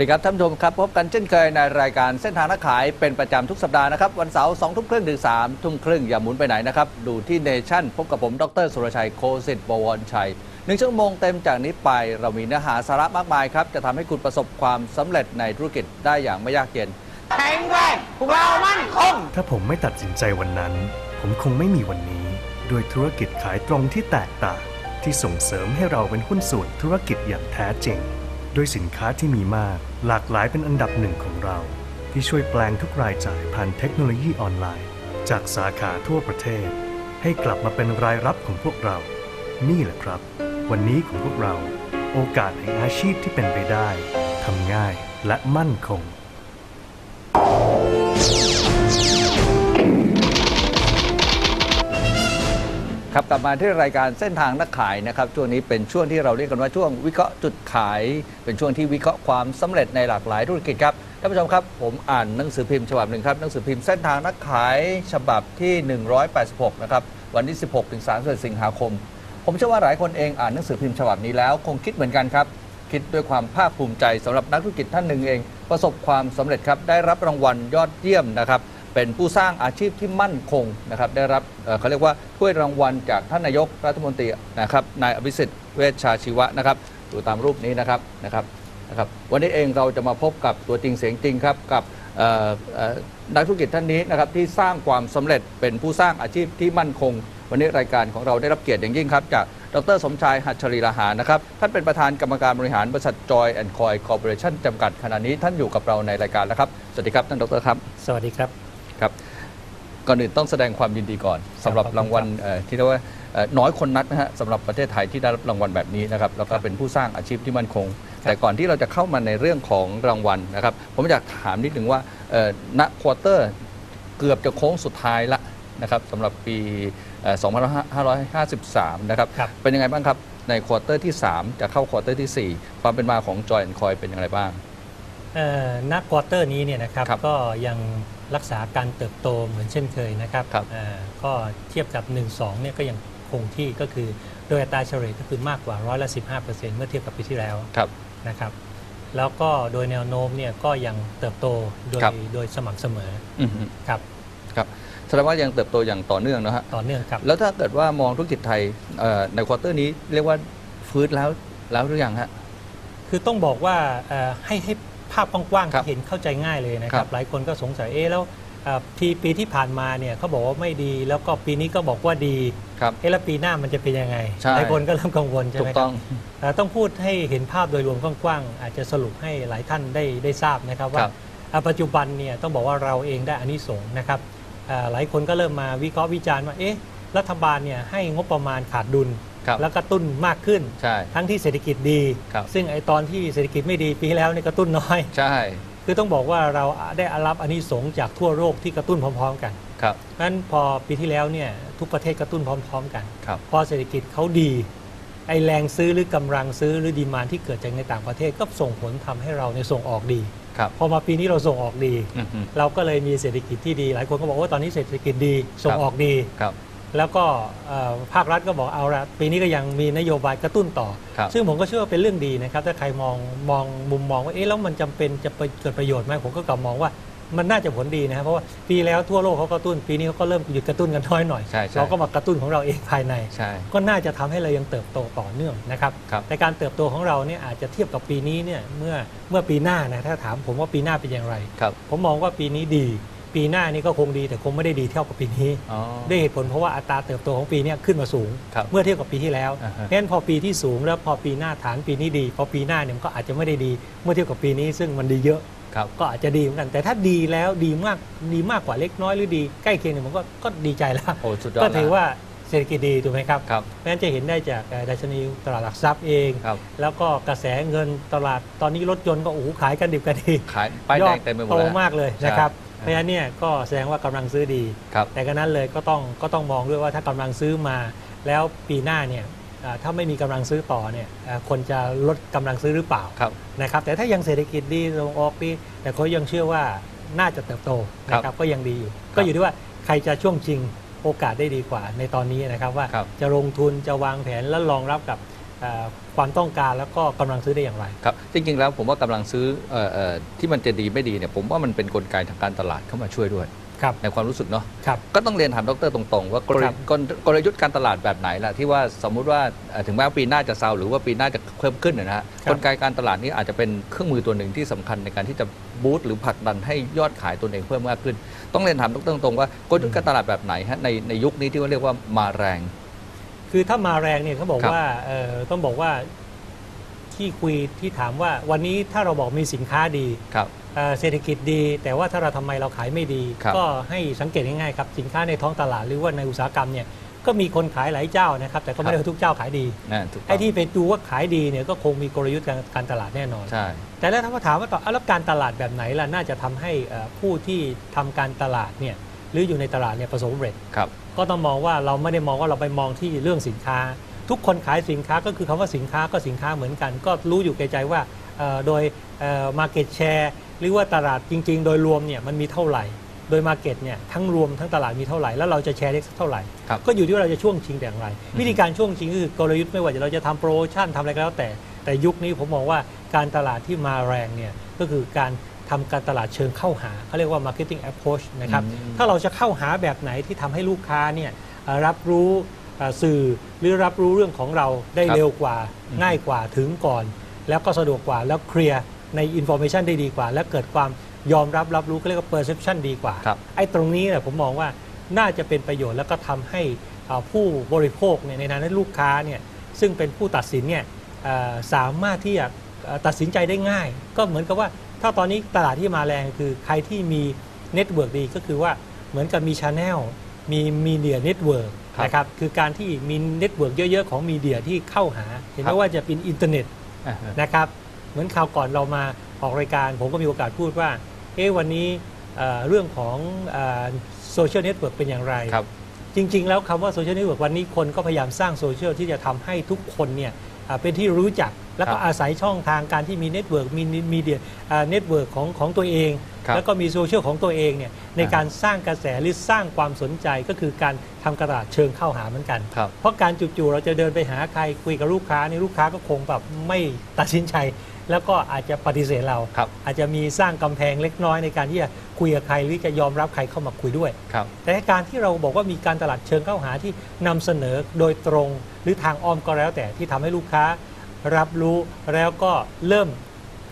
ดีครับท่านผู้ชมครับ พบกันเช่นเคยในรายการเส้นทางนักขายเป็นประจำทุกสัปดาห์นะครับ วันเสาร์สองทุ่มครึ่งถึงสามทุ่มครึ่งอย่าหมุนไปไหนนะครับ ดูที่เนชั่น พบกับผมดรสุรชัยโคสิทธิ์บวรชัยหนึ่งชั่วโมงเต็มจากนี้ไปเรามีเนื้อหาสาระมากมายครับ จะทำให้คุณประสบความสำเร็จในธุรกิจได้อย่างไม่ยากเย็นแข็งแรงพวกเรามั่นคงถ้าผมไม่ตัดสินใจวันนั้น ผมคงไม่มีวันนี้ด้วยธุรกิจขายตรงที่แตกต่างที่ส่งเสริมให้เราเป็นหุ้นส่วนธุรกิจอย่างแท้จริง ด้วยสินค้าที่มีมากหลากหลายเป็นอันดับหนึ่งของเรา ที่ช่วยแปลงทุกรายจ่ายผ่านเทคโนโลยีออนไลน์ จากสาขาทั่วประเทศ ให้กลับมาเป็นรายรับของพวกเรา นี่แหละครับ วันนี้ของพวกเรา โอกาสแห่งอาชีพที่เป็นไปได้ทำง่ายและมั่นคง ครับกลับมาที่รายการเส้นทางนักขายนะครับช่วงนี้เป็นช่วงที่เราเรียกกันว่าช่วงวิเคราะห์จุดขาย เป็นช่วงที่วิเคราะห์ความสำเร็จในหลากหลายธุรกิจครับท่านผู้ชมครับผมอ่านหนังสือพิมพ์ฉบับหนึ่งครับหนังสือพิมพ์เส้นทางนักขายฉบับที่ 186 นะครับวันที่ 16 ถึง3สิงหาคม ผมเชื่อว่าหลายคนเองอ่านหนังสือพิมพ์ฉบับนี้แล้ว คงคิดเหมือนกันครับ คิดด้วยความภาคภูมิใจสำหรับนักธุรกิจท่านหนึ่งเอง ประสบความสำเร็จครับได้รับรางวัลยอดเยี่ยมนะครับ เป็นผู้สร้างอาชีพที่มั่นคงนะครับได้รับเขาเรียกว่าถ้วยรางวัลจากท่านนายกรัฐมนตรีนะครับนายอภิสิทธิ์เวชชาชีวะนะครับดูตามรูปนี้นะครับนะครับนะครับวันนี้เองเราจะมาพบกับตัวจริงเสียงจริงครับกับนักธุรกิจท่านนี้นะครับที่สร้างความสำเร็จเป็นผู้สร้างอาชีพที่มั่นคง วันนี้รายการของเราได้รับเกียรติอย่างยิ่งครับจากดรสมชายหัชชรีลาหานะครับท่านเป็นประธานกรรมการบริหารบริษัทจอยแอนด์คอยคอร์ปอเรชั่นจำกัดขณะนี้ท่านอยู่กับเราในรายการแล้วครับ สวัสดีครับท่านดรครับ สวัสดีครับ ครับก่อนอื่นต้องแสดงความยินดีก่อนสำหรับขอบคุณรางวัลครับเอ่อที่เรียกว่าเอ่อน้อยคนนักนะฮะสำหรับประเทศไทยที่ได้รับรางวัลแบบนี้นะครับแล้วก็เป็นผู้สร้างอาชีพที่มั่นคง แต่ก่อนที่เราจะเข้ามาในเรื่องของรางวัลนะครับ ผมอยากถามนิดหนึ่งว่าเอ่อณควอเตอร์เกือบจะโค้งสุดท้ายละนะครับสำหรับปีเอ่อ2553 นะครับครับเป็นยังไงบ้างครับ ในควอเตอร์ที่ 3 จะเข้าควอเตอร์ทีสี่4 ความเป็นมาของจอยแอนคอยเป็นอย่างไรบ้างเอ่อ ณควอเตอร์นี้เนี่ยนะครับครับก็ยังรักษาการเติบโตเหมือนเช่นเคยนะครับครับเอ่อก็เทียบกับ 1-2เนี่ยก็ยังคงที่ก็คือโดยอัตราเฉลี่ยก็คือมากกว่าร้อยละ15%เมื่อเทียบกับปีที่แล้วครับนะครับแล้วก็โดยแนวโน้มเนี่ยก็ยังเติบโตโดยครับโดยสม่ำเสมออือฮึครับครับแสดงว่ายังเติบโตอย่างต่อเนื่องนะฮะต่อเนื่องครับแล้วถ้าเกิดว่ามองธุรกิจไทยเอ่อในควอเตอร์นี้เรียกว่าฟื้นแล้วแล้วหรือยังฮะคือต้องบอกว่าเอ่อให้ให้ ภาพกว้างครับๆเห็นเข้าใจง่ายเลยนะคครัรับบหลายคนก็สงสัยเอ๊ะแล้วเอ่อปีปีที่ผ่านมาเนี่ยเขาบอกว่าไม่ดี แล้วก็ปีนี้ก็บอกว่าดีครับเอ๊ะแล้วปีหน้ามันจะเป็นยังไงใช่หลายคนก็เริ่มกังวลใช่ถูไหมกคต้รัอบงเอ่อต้องพูดให้เห็นภาพโดยรวมกว้างๆอาจจะสรุปให้หลายท่านได้ได้ทราบนะครับคว่ารับอะปัจจุบันเนี่ยต้องบอกว่าเราเองได้อานิสงส์นะครับอ่าหลายคนก็เริ่มมาวิเคราะห์วิจารณ์ว่าเอ๊ะรัฐบาลเนี่ยให้งบประมาณขาดดุล ครับแล้วกระตุ้นมากขึ้น ใช่ ทั้งที่เศรษฐกิจดี ครับ ซึ่งไอตอนที่เศรษฐกิจไม่ดีปีที่แล้วเนี่ยกระตุ้นน้อย ใช่คือต้องบอกว่าเราได้รับอานิสงส์จากทั่วโลกที่กระตุ้นพร้อม ๆ กันครับ เพราะฉะนั้นพอปีที่แล้วเนี่ยทุกประเทศกระตุ้นพร้อม ๆ กัน ครับ พอเศรษฐกิจเขาดี ไอแรงซื้อหรือกำลังซื้อหรือดีมานที่เกิดจากในต่างประเทศก็ส่งผลทำให้เราเนี่ยส่งออกดี ครับ พอมาปีนี้เราส่งออกดี อือฮึ เราก็เลยมีเศรษฐกิจที่ดี หลายคนก็บอกว่าตอนนี้เศรษฐกิจดี ส่งออกดี ครับ แล้วก็เอ่อภาครัฐก็บอกเอาละปีนี้ก็ยังมีนโยบายกระตุ้นต่อครับซึ่งผมก็เชื่อว่าเป็นเรื่องดีนะครับ ถ้าใครมองมองมุมมองว่าเอ๊ะแล้วมันจำเป็นจะไปเกิดประโยชน์ไหมผมก็กลับมองว่ามันน่าจะผลดีนะครับเพราะว่าปีแล้วทั่วโลกเขากระตุ้นปีนี้เขาก็เริ่มหยุดกระตุ้นกันน้อยหน่อยใช่ใช่เราก็มากระตุ้นของเราเองภายในใช่ก็น่าจะทำให้เรายังเติบโตต่อเนื่องนะครับครับแต่การเติบโตของเราเนี่ยอาจจะเทียบกับปีนี้เนี่ยเมื่อเมื่อปีหน้านะถ้าถามผมว่าปีหน้าเป็นอย่างไรครับผมมองว่าปีนี้ดี ปีหน้านี่ก็คงดีแต่คงไม่ได้ดีเท่ากับปีนี้อ๋อ ด้วยเหตุผลเพราะว่าอัตราเติบโตของปีเนี้ขึ้นมาสูง ครับเมื่อเทียบกับปีที่แล้วอ่าฮะเพราะฉะนั้นพอปีที่สูงแล้วพอปีหน้าฐานปีนี้ดี พอปีหน้าเนี่ยมันก็อาจจะไม่ได้ดีเมื่อเทียบกับปีนี้ซึ่งมันดีเยอะ ครับ ก็อาจจะดีเหมือนกัน แต่ถ้าดีแล้วดีมากดีมากกว่าเล็กน้อยหรือดีใกล้เคียงเนี่ยผมก็ก็ดีใจแล้ว โอ้สุดยอดก็ถือแล้วว่าเศรษฐกิจดีถูกไหมครับครับเพราะฉะนั้นจะเห็นได้จากเอ่อดัชนีตลาดหลักทรัพย์เอง ครับ แล้วก็กระแสเงินตลาดตอนนี้รถยนต์ก็โอ้โหขายกันดิบกันดีขายป้ายยแดอดงเต็มไปหมดโตแล้ว มากเลยใช่นะครับ เพราะฉะนั้นเนี่ยก็แสดงว่ากำลังซื้อดีครับแต่ก็นั้นเลยก็ต้องก็ต้องมองด้วยว่าถ้ากำลังซื้อมา แล้วปีหน้าเนี่ยอ่าถ้าไม่มีกำลังซื้อต่อเนี่ยอ่าคนจะลดกำลังซื้อหรือเปล่าครับนะครับแต่ถ้ายังเศรษฐกิจดีส่งออกดีแต่เขายังเชื่อว่าน่าจะเติบโตนะครับก็ยังดีอยู่ ก็อยู่ที่ว่าใครจะช่วงชิงโอกาสได้ดีกว่าในตอนนี้นะครับว่าครับจะลงทุนจะวางแผนและรองรับกับเอ่อ ความต้องการแล้วก็กำลังซื้อได้อย่างไรครับจริงๆแล้วผมว่ากำลังซื้อเอ่อเอ่อที่มันจะดีไม่ดีเนี่ยผมว่ามันเป็นกลไกทางการตลาดเข้ามาช่วยด้วยครับในความรู้สึกเนาะครับก็ต้องเรียนถามดรตรงๆ ว่ากลครับกลกลยุทธ์การตลาดแบบไหนล่ะที่ว่าสมมุติว่าเอ่อถึงแม้ว่าปีหน้าจะเซาหรือว่าปีหน้าจะเพิ่มขึ้นนะฮะครับกลไกการตลาดนี้อาจจะเป็นเครื่องมือตัวหนึ่งที่สำคัญในการที่จะบูสต์หรือผลักดันให้ยอดขายตัวเองเพิ่มมากขึ้น ต้องเรียนถามดรตรงๆว่ากลยุทธ์การตลาดแบบไหนฮะในในยุคนี้ที่ว่าเรียกว่ามาแรง คือถ้ามาแรงเนี่ยเขาบอกครับว่าเอ่อต้องบอกว่าที่คุยที่ถามว่าวันนี้ถ้าเราบอกมีสินค้าดีครับเอ่อเศรษฐกิจดี แต่ว่าถ้าเราทำไมเราขายไม่ดีครับก็ให้สังเกตง่ายๆครับสินค้าในท้องตลาดหรือว่าในอุตสาหกรรมเนี่ยก็มีคนขายหลายเจ้านะครับ แต่ก็ไม่ได้ว่าทุกเจ้าขายดีนั่นถูกต้ไอ้องที่ไปดูว่าขายดีเนี่ยก็คงมีกลยุทธ์การการตลาดแน่นอนใช่แต่แล้วถ้ามาถามว่าต่อเอาแล้วการตลาดแบบไหนล่ะน่าจะทำให้เอ่อผู้ที่ทำการตลาดเนี่ย หรืออยู่ในตลาดเนี่ยประสบความสำเร็จครับก็ต้องมองว่าเราไม่ได้มองว่าเราไปมองที่เรื่องสินค้า ทุกคนขายสินค้าก็คือคำว่าสินค้าก็สินค้าเหมือนกัน ก็รู้อยู่แก่ใจว่าเอ่อโดยมาเก็ตแชร์หรือว่าตลาดจริง ๆ โดยรวมเนี่ยมันมีเท่าไหร่ โดยมาเก็ตเนี่ยทั้งรวมทั้งตลาดมีเท่าไหร่ แล้วเราจะแชร์ได้สักเท่าไหร่ครับก็อยู่ที่ว่าเราจะช่วงชิงแต่อย่างไร วิธีการช่วงชิงก็คือกลยุทธ์ไม่ว่าจะเราจะทำโปรโมชั่นทำอะไรก็แล้วแต่แต่ยุคนี้ผมมองว่าการตลาดที่มาแรงเนี่ยก็คือการ ทำการตลาดเชิงเข้าหาเขาเรียกว่า marketing approach นะครับอืมถ้าเราจะเข้าหาแบบไหนที่ทำให้ลูกค้าเนี่ยเอ่อรับรู้เอ่อสื่อหรือรับรู้เรื่องของเราได้ครับเร็วกว่าอืมง่ายกว่าถึงก่อน แล้วก็สะดวกกว่าแล้วเคลียร์ใน information ได้ดีกว่า และเกิดความยอมรับรับรู้ก็เรียกว่า perception ดีกว่าครับไอ้ตรงนี้เนี่ยผมมองว่าน่าจะเป็นประโยชน์แล้วก็ทำให้อ่าผู้บริโภคเนี่ยในฐานะลูกค้าเนี่ยซึ่งเป็นผู้ตัดสินเนี่ยเอ่อสามารถที่จะเอ่อตัดสินใจได้ง่าย ก็เหมือนกับว่า ถ้าตอนนี้ตลาดที่มาแรงคือใครที่มีเน็ตเวิร์กดีก็คือว่าเหมือนกับมีช n แนลมีมีเดียเน็ตเวิร์กครับนะครับคือการที่มีเน็ตเวิร์กเยอะๆ ของมีเดียที่เข้าหา เห็นไหครัมบว่าจะเป็นอินเทอร์เน็ตอ่าฮะนะครับเหมือนคราวก่อนเรามาออกรายการ ผมก็มีโอกาสพูดว่าเอ๊ะวันนี้เอ่อเรื่องของโซเชียลเน็ตเวิร์กเป็นอย่างไรครับจริง ๆ แล้วคำว่าโซเชียลเน็ตเวิร์กวันนี้คนก็พยายามสร้างโซเชียลที่จะทำให้ทุกคนเนี่ยอ่า เป็นที่รู้จัก แล้วก็ครับอาศัยช่องทางการที่มีเน็ตเวิร์กมีมีเดียเน็ตเวิร์กของของตัวเองครับแล้วก็มีโซเชียลของตัวเองเนี่ยในอ่าการสร้างกระแสหรือสร้างความสนใจก็คือการทำกระดาษเชิงเข้าหาเหมือนกันครับเพราะการจู่ๆเราจะเดินไปหาใครคุยกับลูกค้านี่ลูกค้าก็คงแบบไม่ตัดสินใจ แล้วก็อาจจะปฏิเสธเรา ครับอาจจะมีสร้างกำแพงเล็กน้อยในการที่จะคุยกับใครหรือจะยอมรับใครเข้ามาคุยด้วย ครับ แต่การที่เราบอกว่ามีการตลาดเชิงเข้าหาที่นำเสนอโดยตรงหรือทางอ้อมก็แล้วแต่ที่ทำให้ลูกค้า รับรู้แล้วก็เริ่ม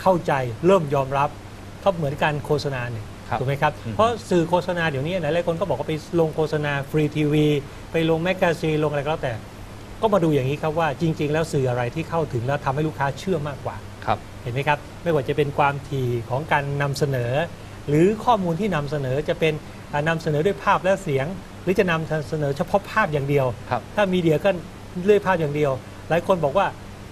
เข้าใจ เริ่มยอมรับก็เหมือนการโฆษณาเนี่ยครับถูกไหมครับ อืม เพราะสื่อโฆษณาเดี๋ยวนี้หลายๆคนก็บอกว่าไปลงโฆษณาฟรีทีวีไปลงแมกกาซีนลงอะไรก็แล้วแต่ ก็มาดูอย่างนี้ครับว่าจริง ๆ แล้วสื่ออะไรที่เข้าถึงแล้วทำให้ลูกค้าเชื่อมากกว่า ครับเห็นไหมครับ ไม่ว่าจะเป็นความถี่ของการนำเสนอ หรือข้อมูลที่นำเสนอจะเป็นอ่านำเสนอด้วยภาพและเสียง หรือจะนำเสนอเฉพาะภาพอย่างเดียวครับถ้ามีเดียก็เลื่อยภาพอย่างเดียว หลายคนบอกว่า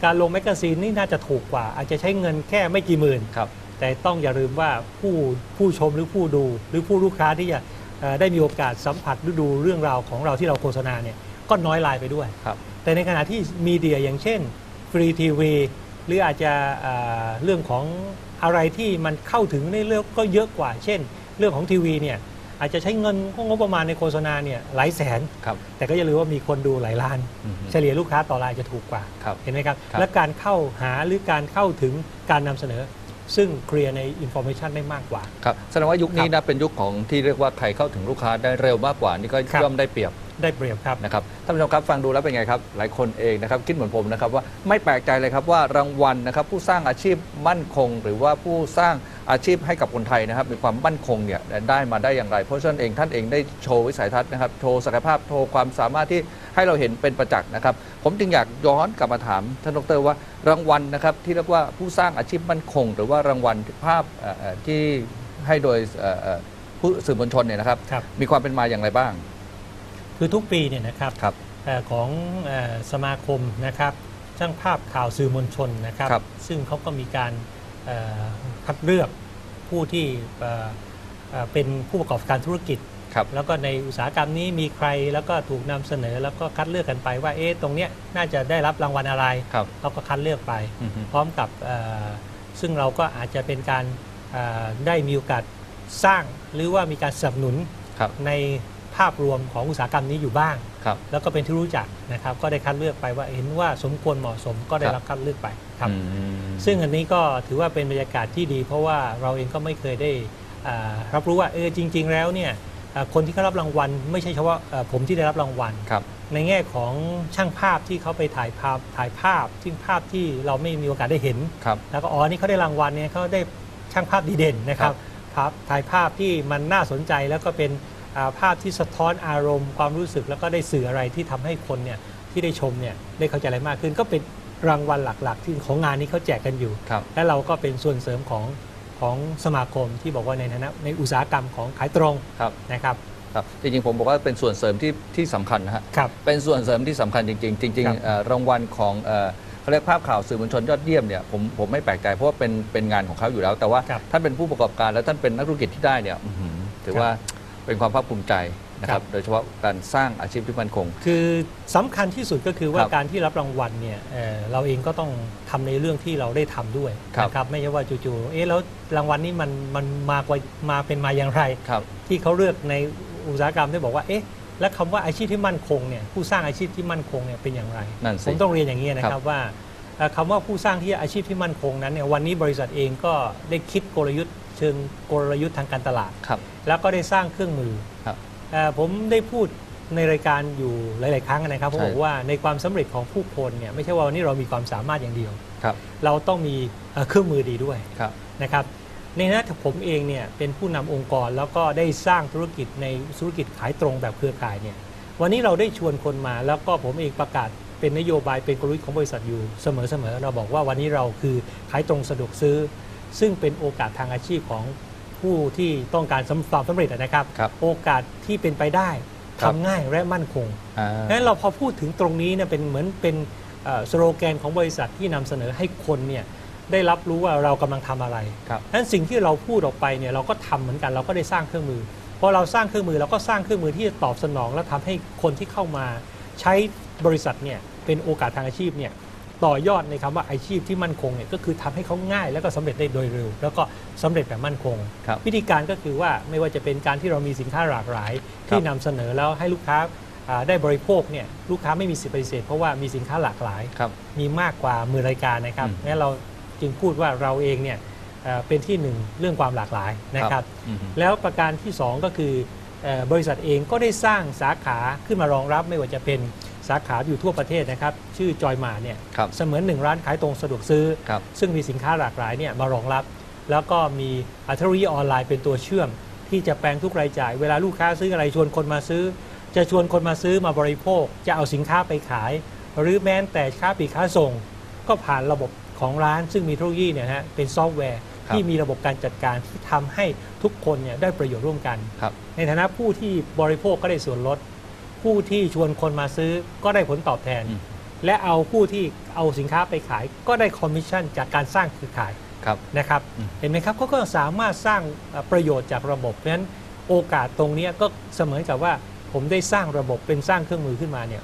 การลงแมกกาซีนนี่น่าจะถูกกว่า อาจจะใช้เงินแค่ไม่กี่หมื่นครับแต่ต้องอย่าลืมว่าผู้ผู้ชมหรือผู้ดู หรือผู้ลูกค้าที่จะเอ่อได้มีโอกาสสัมผัสหรือดูเรื่องราวของเราที่เราโฆษณาเนี่ยก็น้อยลายไปด้วยครับแต่ในขณะที่มีเดียอย่างเช่นฟรีทีวี หรืออาจจะเอ่อเรื่องของอะไรที่มันเข้าถึงในเรื่องก็เยอะกว่า เช่น เรื่องของทีวีเนี่ยอาจจะใช้เงินงบประมาณในโฆษณาเนี่ยหลายแสนครับแต่ก็อย่าลืมว่ามีคนดูหลายล้านอืมเฉลี่ยลูกค้าต่อรายจะถูกกว่าครับเห็นไหมครับครับ และการเข้าหาหรือการเข้าถึงการนำเสนอ ซึ่งเคลียร์ในอินโฟ a t ชันได้มากกว่า ครับ แสดงว่ายุคนี้นะเป็นยุคของที่เรียกว่าใครเข้าถึงลูกค้าได้เร็วมากกว่านี่ก็ครับย่อมได้เปรียบ ได้เปรียบครับ นะครับท่านผู้ชมครับฟังดูแล้วเป็นไงครับ หลายคนเองนะครับคิดเหมือนผมนะครับว่าไม่แปลกใจเลยครับว่ารางวัลนะครับผู้สร้างอาชีพมั่นคง หรือว่าผู้สร้างอาชีพให้กับคนไทยนะครับ มีความมั่นคงเนี่ยได้มาได้อย่างไร เพราะฉะนั้นเองท่านเองได้โชว์วิสัยทัศน์นะครับโชว์ศักยภาพโชว์ความสามารถที่ให้เราเห็นเป็นประจักษ์นะครับ ผมจึงอยากย้อนกลับมาถามท่านดรว่ารางวัลนะครับที่เรียกว่าผู้สร้างอาชีพมั่นคง หรือว่ารางวัลภาพเอ่อเอ่อที่ให้โดยเอ่อเอ่อผู้สื่อมวลชนเนี่ยนะครับ ครับ มีความเป็นมาอย่างไรบ้าง คือทุกปีเนี่ยนะครับครับเอ่อของเอ่อสมาคมนะครับช่างภาพข่าวสื่อมวลชนนะครับครับซึ่งเขาก็มีการเอ่อคัดเลือกผู้ที่เอ่อเอ่อ่าเป็นผู้ประกอบการธุรกิจครับแล้วก็ในอุตสาหกรรมนี้มีใครแล้วก็ถูกนำเสนอแล้วก็คัดเลือกกันไปว่าเอ๊ะตรงเนี้ยน่าจะได้รับรางวัลอะไรครับเราก็คัดเลือกไปอือฮึพร้อมกับเอ่อซึ่งเราก็อาจจะเป็นการเอ่อได้มีโอกาสสร้างหรือว่ามีการสนับสนุนครับใน ภาพรวมของอุตสาหกรรมนี้อยู่บ้าง ครับแล้วก็เป็นที่รู้จักนะครับ ก็ได้คัดเลือกไปว่าเห็นว่าสมควรเหมาะสมก็ได้ครับรับคัดเลือกไปครับ อืม ซึ่งอันนี้ก็ถือว่าเป็นบรรยากาศที่ดี เพราะว่าเราเองก็ไม่เคยได้อ่ารับรู้ว่าเออจริง ๆ แล้วเนี่ยอ่าคนที่เขารับรางวัล ไม่ใช่เฉพาะเอ่อผมที่ได้รับรางวัล ครับ ในแง่ของช่างภาพที่เขาไปถ่ายภาพถ่ายภาพที่ภาพที่เราไม่มีโอกาสได้เห็น ครับ แล้วก็อ๋อนี่เขาได้รางวัลเนี่ยเขาได้ช่างภาพดีเด่นนะครับภาพถ่ายภาพที่มันน่าสนใจแล้วก็เป็นอ่า ภาพที่สะท้อนอารมณ์ความรู้สึกแล้วก็ได้สื่ออะไรที่ทำให้คนเนี่ยที่ได้ชมเนี่ยได้เข้าใจอะไรมากขึ้น ก็เป็นรางวัลหลักๆ ที่ของงานนี้เขาแจกกันอยู่ครับและเราก็เป็นส่วนเสริมของของสมาคมที่บอกว่าในฐานะในอุตสาหกรรมของขายตรงครับนะครับครับจริงๆผมบอกว่าเป็นส่วนเสริมที่ที่สำคัญนะฮะครับเป็นส่วนเสริมที่สำคัญจริง ๆ จริงครับๆเอ่อรางวัลของเอ่อเขาเรียกภาพข่าวสื่อมวลชนยอดเยี่ยมเนี่ยผมผมไม่แปลกใจเพราะว่าเป็นเป็นงานของเขาอยู่แล้ว แต่ว่าครับท่านเป็นผู้ประกอบการแล้วท่านเป็นนักธุรกิจที่ได้เนี่ยอื้อหือถือครับว่า เป็นความภาคภูมิใจนะคครัรับบโดยเฉพาะการสร้างอาชีพที่มั่นคง คือสำคัญที่สุดก็คือว่าครับการที่รับรางวัลเนี่ยเอ่อเราเองก็ต้องทำในเรื่องที่เราได้ทำด้วยครับนะครับไม่ใช่ว่าจู่ๆเอ๊ะแล้วรางวัลนี้มันมันมากว่ามาเป็นมาอย่างไรครับที่เขาเลือกในอุตสาหกรรมที่บอกว่าเอ๊ะแล้วคำว่าอาชีพที่มั่นคงเนี่ยผู้สร้างอาชีพที่มั่นคงเนี่ยเป็นอย่างไรนั่นสิผมต้องเรียนอย่างนี้นะคครัรับบว่าเอ่อ คำว่าผู้สร้างที่อาชีพที่มั่นคงนั้นเนี่ยวันนี้บริษัทเองก็ได้คิดกลยุทธ์เชิงกลยุทธ์ทางการตลาดครับแล้วก็ได้สร้างเครื่องมือครับเอ่อผมได้พูดในรายการอยู่หลาย ๆ ครั้งนะครับผมใช่บอกว่าในความสำเร็จของผู้คนเนี่ยไม่ใช่ว่าวันนี้เรามีความสามารถอย่างเดียวครับเราต้องมีเอ่อเครื่องมือดีด้วยครับนะครับในฐานะผมเองเนี่ยเป็นผู้นำองค์กรแล้วก็ได้สร้างธุรกิจในธุรกิจขายตรงแบบเครือข่ายเนี่ยวันนี้เราได้ชวนคนมาแล้วก็ผมเองประกาศ เป็นนโยบายเป็นกลยุทธ์ของบริษัทอยู่เสมอๆเราบอกว่าวันนี้เราคือขายตรงสะดวกซื้อ ซึ่งเป็นโอกาสทางอาชีพของผู้ที่ต้องการสำความสำเร็จนะครับครับโอกาสที่เป็นไปได้ครัทำบง่ายและมั่นคงอ่างั้นเราพอพูดถึงตรงนี้เนี่ยเป็นเหมือนเป็นเอ่อสโลแกนของบริษัทที่นำเสนอให้คนเนี่ยได้รับรู้ว่าเรากำลังทำอะไรครับฉะนั้นสิ่งที่เราพูดออกไปเนี่ยเราก็ทำเหมือนกันเราก็ได้สร้างเครื่องมือพอเราสร้างเครื่องมือเราก็สร้างเครื่องมือที่จะตอบสนอง และทำให้คนที่เข้ามา ใช้บริษัทเนี่ยเป็นโอกาสทางอาชีพเนี่ยต่อยอดในคำว่าอาชีพที่มั่นคงเนี่ยก็คือทำให้เขาง่าย แล้วก็สำเร็จได้โดยเร็ว แล้วก็สำเร็จแบบมั่นคงครับวิธีการก็คือว่าไม่ว่าจะเป็นการที่เรามีสินค้าหลากหลาย ที่นำเสนอแล้วให้ลูกค้าอ่าได้บริโภคเนี่ยลูกค้าไม่มีสิทธิปฏิเสธเพราะว่ามีสินค้าหลากหลายครับมีมากกว่าหมือรายการนะครับอืมงั้นเราจึงพูดว่าเราเองเนี่ยเอ่อเป็นที่หนึ่งเรื่องความหลากหลายนะครับอืมแล้วประการที่ 2 ก็คือเอ่อ บริษัทเองก็ได้สร้างสาขาขึ้นมารองรับไม่ว่าจะเป็นสาขาอยู่ทั่วประเทศนะครับ ชื่อจอยมาเนี่ยครับเสมือนหนึ่งร้านขายตรงสะดวกซื้อครับซึ่งมีสินค้าหลากหลายเนี่ยมารองรับ แล้วก็มีอัตรีออนไลน์เป็นตัวเชื่อม ที่จะแปลงทุกรายจ่าย เวลาลูกค้าซื้ออะไรชวนคนมาซื้อ จะชวนคนมาซื้อมาบริโภค จะเอาสินค้าไปขาย หรือแม้แต่ค้าปลีกค้าส่ง ก็ผ่านระบบของร้านซึ่งมีเทคโนโลยีเนี่ยฮะเป็นซอฟต์แวร์ครับที่มีระบบการจัดการที่ทำให้ทุกคนเนี่ยได้ประโยชน์ร่วมกันครับ ในฐานะผู้ที่บริโภคก็ได้ส่วนลด ผู้ที่ชวนคนมาซื้อก็ได้ผลตอบแทนอืมและเอาผู้ที่เอาสินค้าไปขาย ก็ได้คอมมิชชั่นจากการสร้างเครือข่ายครับนะครับอืมเห็นไหมครับเขาก็สามารถสร้างเอ่อประโยชน์จากระบบเพราะฉะนั้นโอกาสตรงเนี้ยก็เสมือนกับว่าผมได้สร้างระบบเป็นสร้างเครื่องมือขึ้นมาเนี่ย